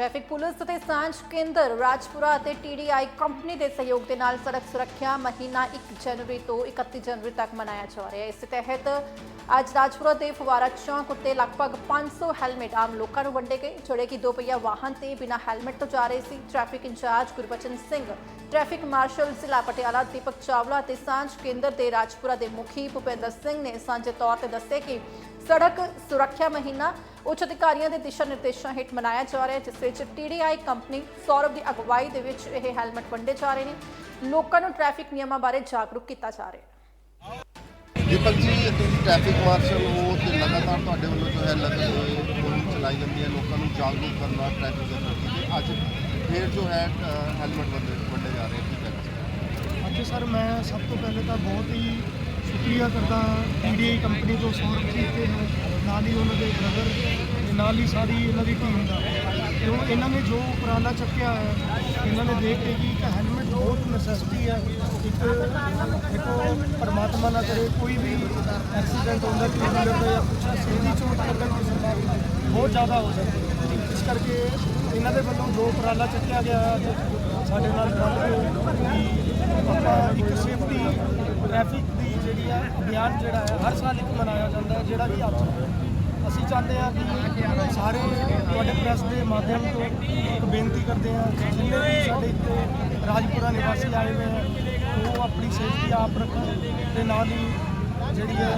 Traffic police ਅਤੇ ਸਾਂਝ ਕੇਂਦਰ ਰਾਜਪੁਰਾ ਅਤੇ ਟੀਡੀਆਈ ਕੰਪਨੀ ਦੇ ਸਹਿਯੋਗ ਦੇ ਨਾਲ ਸੜਕ ਸੁਰੱਖਿਆ ਮਹੀਨਾ 1 ਜਨਵਰੀ ਤੋਂ 31 ਜਨਵਰੀ ਤੱਕ ਮਨਾਇਆ ਜਾ ਰਿਹਾ ਹੈ। ਇਸ ਤਹਿਤ ਅੱਜ ਰਾਜਪੁਰਾ ਦੇ ਫੁਵਾਰਾ ਚੌਂਕ ਉੱਤੇ ਲਗਭਗ 500 ਹੈਲਮਟ ਆਮ ਲੋਕਾਂ ਨੂੰ ਵੰਡੇ ਗਏ, ਜਿਹੜੇ ਕਿ ਦੋ ਪਹੀਆ ਵਾਹਨ ਤੇ ਬਿਨਾਂ ਹੈਲਮਟ ਤੋਂ ਜਾ ਰਹੇ ਸੀ। Traffic incharge Gurbachan Singh, traffic marshal ਜ਼ਿਲ੍ਹਾ ਪਟਿਆਲਾ, ਦੀਪਕ ਚਾਵਲਾ ਅਤੇ ਸਾਂਝ ਕੇਂਦਰ ਦੇ ਰਾਜਪੁਰਾ ਦੇ ਮੁਖੀ ਭੁਪਿੰਦਰ ਸਿੰਘ ਨੇ ਸਾਂਝੇ ਤੌਰ ਤੇ ਦੱਸਿਆ ਕਿ ਸੜਕ ਸੁਰੱਖਿਆ ਮਹੀਨਾ ਉੱਚ ਅਧਿਕਾਰੀਆਂ ਦੇ ਦਿਸ਼ਾ ਨਿਰਦੇਸ਼ਾਂ ਹੇਠ ਮਨਾਇਆ ਜਾ ਰਿਹਾ ਹੈ, ਜਿਸ ਵਿੱਚ ਟੀਡੀਆਈ ਕੰਪਨੀ ਸੌਰਵ ਦੀ ਅਗਵਾਈ ਦੇ ਵਿੱਚ ਇਹ ਹੈਲਮਟ ਵੰਡੇ ਜਾ ਰਹੇ ਨੇ। ਲੋਕਾਂ ਨੂੰ ਟ੍ਰੈਫਿਕ ਨਿਯਮਾਂ ਬਾਰੇ ਜਾਗਰੂਕ ਕੀਤਾ ਜਾ ਰਿਹਾ ਹੈ। ਦੀਪਕ ਜੀ ਤੁਸੀਂ ਟ੍ਰੈਫਿਕ ਮਾਰਸ਼ਲ ਹੋ ਤੇ ਲਗਾਤਾਰ ਤੁਹਾਡੇ ਵੱਲੋਂ ਜੋ ਹੈ ਲਗਨ ਮੁਹਿੰਮ ਚਲਾਈ ਜਾਂਦੀ ਹੈ। ਲੋਕਾਂ ਨੂੰ ਜਾਗਰੂਕ ਕਰਨਾ ਟ੍ਰੈਫਿਕ ਦੇ ਪ੍ਰਤੀ ਤੇ ਅੱਜ ਫੇਰ ਜੋ ਹੈ ਹੈਲਮਟ ਵੰਡੇ ਵੰਡੇ ਜਾ ਰਹੇ ਕੀ ਕਹਿਣਾ ਚਾਹੁੰਦੇ ਅੱਜ ਸਰ ਮੈਂ ਸਭ ਤੋਂ ਪਹਿਲੇ ਤਾਂ ਬਹੁਤ ਹੀ ਸ਼ੁਕਰੀਆ ਕਰਦਾ ਪੀਡੀਆਈ ਕੰਪਨੀ ਤੋਂ ਸੌਰਵ ਜੀ ਤੇ ਨਾਲ ਹੀ ਉਹਨਾਂ ਦੇ ਬ੍ਰਦਰ ਤੇ ਨਾਲ ਹੀ ਸਾਰੀ ਇਹਨਾਂ ਦੀ ਟੀਮ ਦਾ। ਕਿਉਂ ਇਹਨਾਂ ਨੇ ਜੋ ਉਪਰਾਲਾ ਚੱਕਿਆ ਹੈ, ਇਹਨਾਂ ਨੇ ਦੇਖ ਕੇ ਕਿ ਇੱਕ ਹੈਲਮਟ ਬਹੁਤ ਨੈਸੈਸਿਟੀ ਹੈ। ਇੱਕ ਦੇਖੋ ਪਰਮਾਤਮਾ ਨਾ ਕਰੇ, ਕੋਈ ਵੀ ਐਕਸੀਡੈਂਟ ਹੁੰਦਾ ਕਿ ਵੀਲਰ ਦਾ ਜਾਂ ਕੁਛ ਸੇਦੀ ਚੋਟ ਲੱਗਣ ਦੀ ਸੰਭਾਵਨਾ ਬਹੁਤ ਜ਼ਿਆਦਾ ਹੋ ਸਕਦੀ ਹੈ। ਇਸ ਕਰਕੇ ਇਹਨਾਂ ਦੇ ਵੱਲੋਂ ਜੋ ਉਪਰਾਲਾ ਚੱਕਿਆ ਗਿਆ ਹੈ, ਸਾਡੇ ਨਾਲ ਰਲ ਕੇ ਕਿ ਆਪਾਂ ਇੱਕ ਸੇਫਟੀ ਟ੍ਰੈਫਿਕ ਅਭਿਆਨ ਜਿਹੜਾ ਹੈ, ਹਰ ਸਾਲ ਇੱਕ ਮਨਾਇਆ ਜਾਂਦਾ ਹੈ, ਜਿਹੜਾ ਵੀ ਅੱਜ ਅਸੀਂ ਚਾਹੁੰਦੇ ਹਾਂ ਕਿ ਸਾਰੇ ਤੁਹਾਡੇ ਪ੍ਰੈਸ ਦੇ ਮਾਧਿਅਮ ਤੋਂ ਇੱਕ ਬੇਨਤੀ ਕਰਦੇ ਹਾਂ ਕਿ ਜਿੰਨੇ ਵੀ ਸਾਡੇ ਇੱਥੇ ਰਾਜਪੁਰਾ ਨਿਵਾਸੀ ਆਏ ਹੋਏ ਹੈ, ਉਹ ਆਪਣੀ ਸੇਫਟੀ ਆਪ ਰੱਖਣ ਤੇ ਨਾਲ ਹੀ ਜਿਹੜੀ ਹੈ,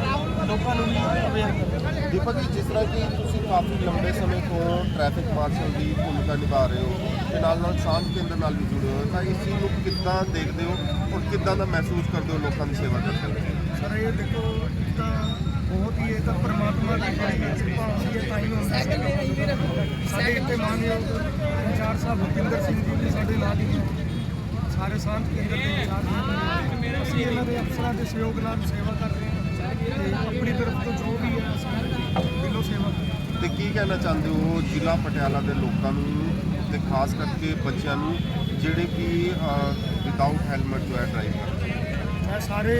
ਲੋਕਾਂ ਨੂੰ ਵੀ ਅਵੇਅਰ ਕਰਨ। ਦੀਪਕ ਜੀ, ਜਿਸ ਤਰ੍ਹਾਂ ਕਿ ਤੁਸੀਂ ਕਾਫੀ ਲੰਬੇ ਸਮੇਂ ਤੋਂ ਟ੍ਰੈਫਿਕ ਮਾਰਸ਼ਲ ਦੀ ਭੂਮਿਕਾ ਨਿਭਾ ਰਹੇ ਹੋ ਤੇ ਨਾਲ ਨਾਲ ਸਾਂਝ ਕੇਂਦਰ ਨਾਲ ਵੀ ਜੁੜੇ ਹੋ, ਤਾਂ ਇਸ ਚੀਜ਼ ਨੂੰ ਕਿੱਦਾਂ ਦੇਖਦੇ ਹੋ ਔਰ ਕਿੱਦਾਂ ਦਾ ਮਹਿਸੂਸ ਕਰਦੇ ਹੋ ਲੋਕਾਂ ਦੀ ਸੇਵਾ ਕਰਦੇ ਹੋ? ਸਰ ਇਹ ਦੇਖੋ ਇੱਕ ਤਾਂ ਬਹੁਤ ਹੀ ਇਹ ਤਾਂ ਪਰਮਾਤਮਾ ਦੀ ਬੜੀ ਕਿਰਪਾ ਹੁੰਦੀ ਹੈ ਤਾਂ ਹੀ ਹੁੰਦਾ ਹੈ। ਸਾਡੇ ਇੱਥੇ ਮਾਨਯੋਗ ਇੰਚਾਰਜ ਸਾਹਿਬ ਭੁਪਿੰਦਰ ਸਿੰਘ ਜੀ ਵੀ ਸਾਡੇ ਨਾਲ ਹੀ ਨੇ। ਸਾਰੇ ਸਾਂਝ ਕੇਂਦਰ ਦੇ ਇੰਚਾਰਜ ਨੇ। ਅਸੀਂ ਇਹਨਾਂ ਦੇ ਅਫਸਰਾਂ ਦੇ ਸਹਿਯੋਗ ਨਾਲ ਸੇਵਾ ਕਰ ਰਹੇ ਹਾਂ ਤੇ ਆਪਣੀ ਤਰਫ ਤੋਂ ਜੋ ਵੀ ਹੈ ਅਸੀਂ ਦਿਲੋਂ ਸੇਵਾ ਕਰ ਰਹੇ ਹਾਂ ਤੇ ਕੀ ਕਹਿਣਾ ਚਾਹੁੰਦੇ ਹੋ ਜ਼ਿਲ੍ਹਾ ਪਟਿਆਲਾ ਦੇ ਲੋਕਾਂ ਨੂੰ ਤੇ ਖਾਸ ਕਰਕੇ ਬੱਚਿਆਂ ਨੂੰ ਜਿਹੜੇ ਕਿ ਵਿਦਆਊਟ ਹੈਲਮਟ ਜੋ ਹੈ ਡਰਾਈਵ ਕਰਦੇ ਮੈਂ ਸਾਰੇ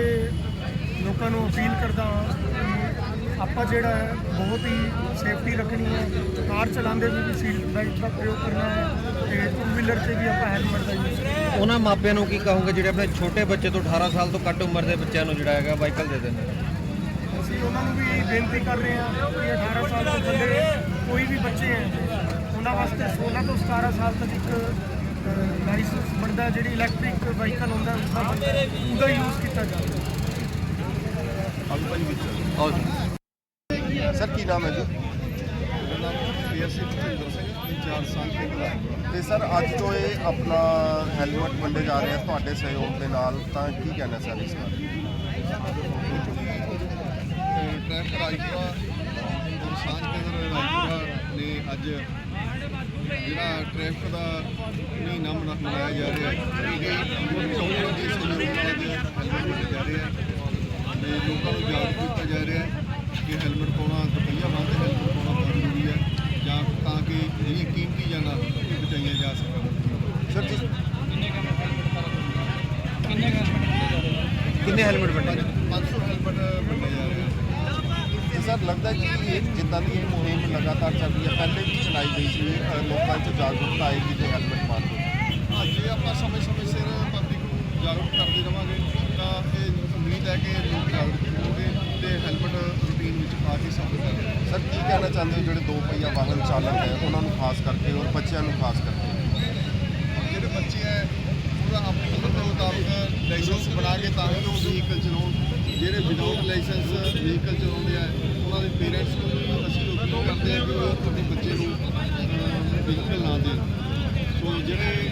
ਲੋਕਾਂ ਨੂੰ ਅਪੀਲ ਕਰਦਾ ਹਾਂ ਕਿ ਆਪਾਂ ਜਿਹੜਾ ਹੈ ਬਹੁਤ ਹੀ ਸੇਫਟੀ ਰੱਖਣੀ ਹੈ। ਕਾਰ ਚਲਾਉਂਦੇ ਵੀ ਵੀ ਸੀਟ ਬੈਲਟ ਦਾ ਪ੍ਰਯੋਗ ਕਰਨਾ ਹੈ ਤੇ ਟੂ ਵੀਲਰ ਤੇ ਵੀ ਆਪਾਂ ਹੈਲਮਟ ਦਾ ਯੂਜ਼ ਉਹਨਾਂ ਮਾਪਿਆਂ ਨੂੰ ਕੀ ਕਹੋਗੇ ਜਿਹੜੇ ਆਪਣੇ ਛੋਟੇ ਬੱਚੇ ਤੋਂ 18 ਸਾਲ ਤੋਂ ਘੱਟ ਉਮਰ ਦੇ ਬੱਚਿਆਂ ਨੂੰ ਜਿਹੜਾ ਹੈਗਾ ਵਾਹੀਕਲ ਦੇ ਦਿੰਦੇ ਨੇ? ਅਸੀਂ ਉਹਨਾਂ ਨੂੰ ਵੀ ਬੇਨਤੀ ਕਰ ਰਹੇ ਹਾਂ ਕਿ 18 ਸਾਲ ਤੋਂ ਥੱਲੇ ਕੋਈ ਵੀ ਬੱਚੇ ਹੈ ਉਹਨਾਂ ਵਾਸਤੇ 16 ਤੋਂ 17 ਸਾਲ ਤੱਕ ਇੱਕ ਲਾਇਸੈਂਸ ਬਣਦਾ ਜਿਹੜੀ ਇਲੈਕਟ੍ਰਿਕ ਵਾਹੀਕਲ ਹੁੰਦਾ ਉਹਦਾ ਯੂਜ਼ ਕੀਤਾ ਜਾਵੇ। ਸਰ ਕੀ ਨਾਮ ਹੈ ਜੀ? ਤੇ ਸਰ ਅੱਜ ਤੋਂ ਇਹ ਆਪਣਾ ਹੈਲਮਟ ਵੰਡੇ ਜਾ ਰਹੇ ਆ ਤੁਹਾਡੇ ਸਹਿਯੋਗ ਦੇ ਨਾਲ ਤਾਂ ਕੀ ਕਹਿਣਾ ਸਰ ਇਸ ਬਾਰੇ? ਟ੍ਰੈਫਿਕ ਰਾਜਪੁਰਾ ਔਰ ਸਾਂਝ ਕੇਂਦਰ ਰਾਜਪੁਰਾ ਨੇ ਅੱਜ ਜਿਹੜਾ ਟ੍ਰੈਫਿਕ ਦਾ ਮਹੀਨਾ ਮਨਾ- ਮਨਾਇਆ ਜਾ ਰਿਹਾ ਹੈ ਇਹ ਚੌਂਕਾਂ ਦੇ ਸਹਿਯੋਗ ਨਾਲ ਅੱਜ ਹੈਲਮਟ ਵੰਡੇ ਜਾ ਰਹੇ ਹੈ ਤੇ ਲੋਕਾਂ ਨੂੰ ਜਾਗਰੂਕ ਕੀਤਾ ਜਾ ਰਿਹਾ ਹੈ ਕਿ ਹੈਲਮਟ ਪਾਉਣਾ ਦੁਪਹੀਆ ਵਾਹਨ ਤੇ ਹੈਲਮਟ ਪਾਉਣਾ ਬਹੁਤ ਜ਼ਰੂਰੀ ਹੈ ਜਾਂ ਤਾਂ ਕਿ ਜਿਹੜੀਆਂ ਕੀਮਤੀ ਜਾਨਾਂ ਇਹ ਬਚਾਈਆਂ ਜਾ ਸਕਣ। ਸਰ ਜੀ ਕਿੰਨੇ ਹੈਲਮਟ ਵੰਡੇ 500 ਹੈਲਮਟ ਵੰਡੇ ਜਾ ਰਹੇ ਹੈ। ਤੇ ਸਰ ਲੱਗਦਾ ਕਿ ਇਹ ਜਿੱਦਾਂ ਦੀ ਇਹ ਮੁਹਿੰਮ ਲਗਾਤਾਰ ਚੱਲ ਰਹੀ ਹੈ ਪਹਿਲੇ ਵੀ ਚਲਾਈ ਗਈ ਸੀ ਲੋਕਾਂ 'ਚ ਜਾਗਰੂਕਤਾ ਆਏਗੀ ਤੇ ਹੈਲਮਟ ਪਾਉਣ ਦੀ ਹਾਂ ਜੇ ਆਪਾਂ ਸਮੇਂ-ਸਮੇਂ ਸਿਰ ਪਬਲਿਕ ਨੂੰ ਜਾਗਰੂਕ ਕਰਦੇ ਰਵਾਂਗੇ ਤਾਂ ਇਹ ਉਮੀਦ ਹੈ ਕਿ ਲੋਕ ਜਾਗਰੂਕ ਹੋਣਗੇ ਤੇ ਹੈਲਮਟ ਰੂਟੀਨ ਵਿੱਚ ਪਾ ਕੇ ਸਫ਼ਰ ਕਰਨਗੇ ਸਰ ਕੀ ਕਹਿਣਾ ਚਾਹੁੰਦੇ ਹੋ ਜਿਹੜੇ ਦੋ ਪਹੀਆ ਵਾਹਨ ਚਾਲਕ ਹੈ, ਉਹਨਾਂ ਨੂੰ ਖਾਸ ਕਰਕੇ ਔਰ ਬੱਚਿਆਂ ਨੂੰ ਖਾਸ ਕਰਕੇ? ਜਿਹੜੇ ਬੱਚੇ ਹੈ ਉਹਦਾ ਆਪਣੀ ਉਮਰ ਦੇ ਮੁਤਾਬਕ ਲਾਇਸੈਂਸ ਬਣਾ ਕੇ ਤਾਂ ਹੀ ਉਹ ਵਹੀਕਲ ਚਲਾਉਣ। ਜਿਹੜੇ ਵਿਦਆਊਟ ਲਾਇਸੈਂਸ ਵਹੀਕਲ ਚਲਾਉਂਦੇ ਆ, ਉਹਨਾਂ ਦੇ ਪੇਰੈਂਟਸ ਨੂੰ ਅਸੀਂ ਅਪੀਲ ਕਰਦੇ ਹਾਂ ਕਿ ਉਹ ਆਪਣੇ ਬੱਚੇ ਨੂੰ ਵਹੀਕਲ ਨਾ ਦੇਣ। ਸੋ ਜਿਹੜੇ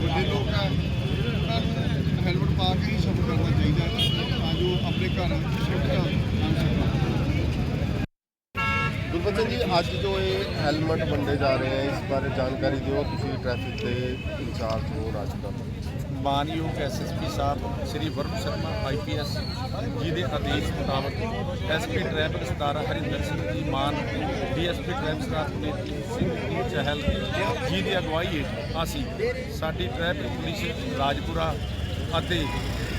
ਵੱਡੇ ਲੋਕ ਆ ਉਹਨਾਂ ਨੂੰ ਹੈਲਮਟ ਪਾ ਕੇ ਹੀ ਸਫ਼ਰ ਕਰਨਾ ਚਾਹੀਦਾ ਹੈ ਤਾਂ ਜੋ ਆਪਣੇ ਘਰ ਸੁਰੱਖਿਆ ਆਣ ਸਕਣ ਗੁਰਬਚਨ ਜੀ, ਅੱਜ ਜੋ ਇਹ ਹੈਲਮਟ ਵੰਡੇ ਜਾ ਰਹੇ ਹੈ ਇਸ ਬਾਰੇ ਜਾਣਕਾਰੀ ਦਿਓ, ਤੁਸੀਂ ਟ੍ਰੈਫਿਕ ਦੇ ਇੰਚਾਰਜ ਹੋ ਰਾਜਪੁਰਾ ਤੋਂ ਮਾਨਯੋਗ ਐਸਐਸਪੀ ਸਾਹਿਬ, ਸ੍ਰੀ ਵਰੁਣ ਸ਼ਰਮਾ ਆਈਪੀਐਸ ਜੀ ਦੇ ਆਦੇਸ਼ ਮੁਤਾਬਕ SP traffic Sardar Harinder Singh ji Mann DSP traffic Sardar Puneet Singh ji Chahal ji ਦੀ ਅਗਵਾਈ ਹੇਠ ਅਸੀਂ ਸਾਡੀ ਟ੍ਰੈਫਿਕ ਪੁਲਿਸ ਰਾਜਪੁਰਾ ਅਤੇ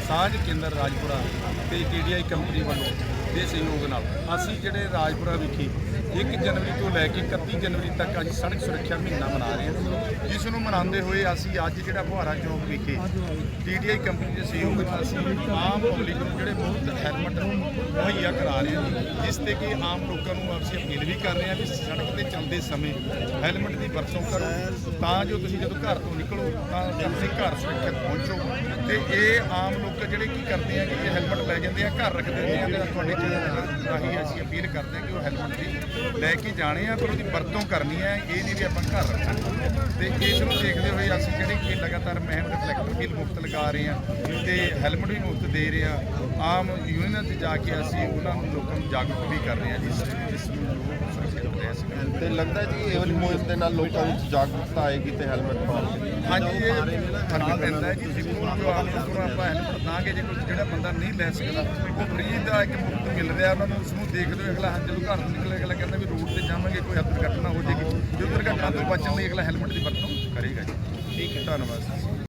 ਸਾਂਝ ਕੇਂਦਰ ਰਾਜਪੁਰਾ ਤੇ ਟੀਡੀਆਈ ਕੰਪਨੀ ਵੱਲੋਂ ਦੇ ਸਹਿਯੋਗ ਨਾਲ ਅਸੀਂ ਜਿਹੜੇ ਰਾਜਪੁਰਾ ਵਿਖੇ 1 ਜਨਵਰੀ ਤੋਂ ਲੈ ਕੇ 31 ਜਨਵਰੀ ਤੱਕ ਅੱਜ ਸੜਕ ਸੁਰੱਖਿਆ ਮਹੀਨਾ ਮਨਾ ਰਹੇ ਹਾਂ। ਜਿਸ ਨੂੰ ਮਨਾਉਂਦੇ ਹੋਏ ਅਸੀਂ ਅੱਜ ਜਿਹੜਾ ਫੁਹਾਰਾ ਚੌਕ ਵਿਖੇ ਟੀਡੀਆਈ ਕੰਪਨੀ ਦੇ ਸਹਿਯੋਗ ਨਾਲ ਅਸੀਂ ਆਮ ਪਬਲਿਕ ਨੂੰ ਜਿਹੜੇ ਬਹੁਤ ਹੈਲਮਟ ਮੁਹੱਈਆ ਕਰਾ ਰਹੇ ਹਾਂ, ਜਿਸ ਤੇ ਕਿ ਆਮ ਲੋਕਾਂ ਨੂੰ ਅਸੀਂ ਅਪੀਲ ਵੀ ਕਰ ਰਹੇ ਹਾਂ ਵੀ ਸੜਕ ਤੇ ਚੱਲਦੇ ਸਮੇਂ ਹੈਲਮਟ ਦੀ ਵਰਤੋਂ ਕਰੋ, ਤਾਂ ਜੋ ਤੁਸੀਂ ਜਦੋਂ ਘਰ ਤੋਂ ਨਿਕਲੋ, ਤਾਂ ਤੁਸੀਂ ਘਰ ਸੁਰੱਖਿਅਤ ਪਹੁੰਚੋ। ਤੇ ਇਹ ਆਮ ਲੋਕ ਜਿਹੜੇ ਕੀ ਕਰਦੇ ਆ ਕਿ ਹੈਲਮਟ ਲੈ ਜਾਂਦੇ ਆ, ਘਰ ਰੱਖ ਦਿੰਦੇ ਆ ਤੇ ਤੁਹਾਡੇ ਰਾਹੀਂ ਅਸੀਂ ਅਪੀਲ ਕਰਦੇ ਆ ਕਿ ਉਹ ਹੈਲਮਟ ਦੀ ਲੈ ਕੇ ਜਾਣੇ ਆ ਪਰ ਉਹਦੀ ਵਰਤੋਂ ਕਰਨੀ ਹੈ ਇਹ ਨਹੀਂ ਵੀ ਆਪਾਂ ਘਰ ਰੱਖਣਾ ਤੇ ਇਸ ਨੂੰ ਦੇਖਦੇ ਹੋਏ ਅਸੀਂ ਜਿਹੜੇ ਕਿ ਲਗਾਤਾਰ ਮਹਿਮ ਰਿਫਲੈਕਟਰ ਵੀ ਮੁਫਤ ਲਗਾ ਰਹੇ ਆ ਤੇ ਹੈਲਮਟ ਵੀ ਮੁਫਤ ਦੇ ਰਹੇ ਆ ਆਮ ਯੂਨੀਅਨਾਂ 'ਚ ਜਾ ਕੇ ਅਸੀਂ ਉਹਨਾਂ ਨੂੰ ਲੋਕਾਂ ਨੂੰ ਜਾਗਰੂਕ ਵੀ ਕਰ ਰਹੇ ਆ ਜਿਸ ਜਿਸ ਨੂੰ ਲੋਕ ਸੁਰੱਖਿਅਤ ਪ੍ਰੈਸ ਕਰ ਤੇ ਲੱਗਦਾ ਜੀ ਇਹ ਵਾਲੀ ਮੁਹਿੰਮ ਦੇ ਨਾਲ ਲੋਕਾਂ ਵਿੱਚ ਜਾਗਰੂਕਤਾ ਆਏਗੀ ਤੇ ਹੈਲਮਟ ਪਾਉਣਗੇ ਹਾਂਜੀ ਇਹ ਫ਼ਰਕ ਪੈਂਦਾ ਹੈ ਕਿ ਸਕੂਲ ਜੋ ਆਮ ਨੂੰ ਆਪਾਂ ਹੈਲਮਟ ਦਾਂਗੇ ਜੇ ਕੋਈ ਜਿਹੜਾ ਬੰਦਾ ਨਹੀਂ ਲੈ ਸਕਦਾ ਉਹ ਫ੍ਰੀ ਦਾ ਇੱਕ ਮੁਫਤ ਮਿਲ ਰਿਹਾ, ਉਹਨਾਂ ਨੂੰ ਉਸ ਨੂੰ ਦੇਖਦੇ ਹੋਏ ਅਗਲਾ ਜਦੋਂ ਘਰ ਤੋਂ ਨਿਕਲੇ, ਅਗਲਾ ਕਹਿੰਦਾ ਵੀ ਰੋਡ ਤੇ ਜਾਵਾਂਗੇ, ਕੋਈ ਦੁਰਘਟਨਾ ਹੋ ਜਾਏਗੀ ਜੋ ਦੁਰਘਟਨਾ ਤੋਂ ਬਚਣ ਲਈ ਅਗਲਾ ਹੈਲਮਟ ਦੀ ਵਰਤੋਂ ਕਰੇਗਾ ਜੀ। ਠੀਕ ਹੈ, ਧੰਨਵਾਦ।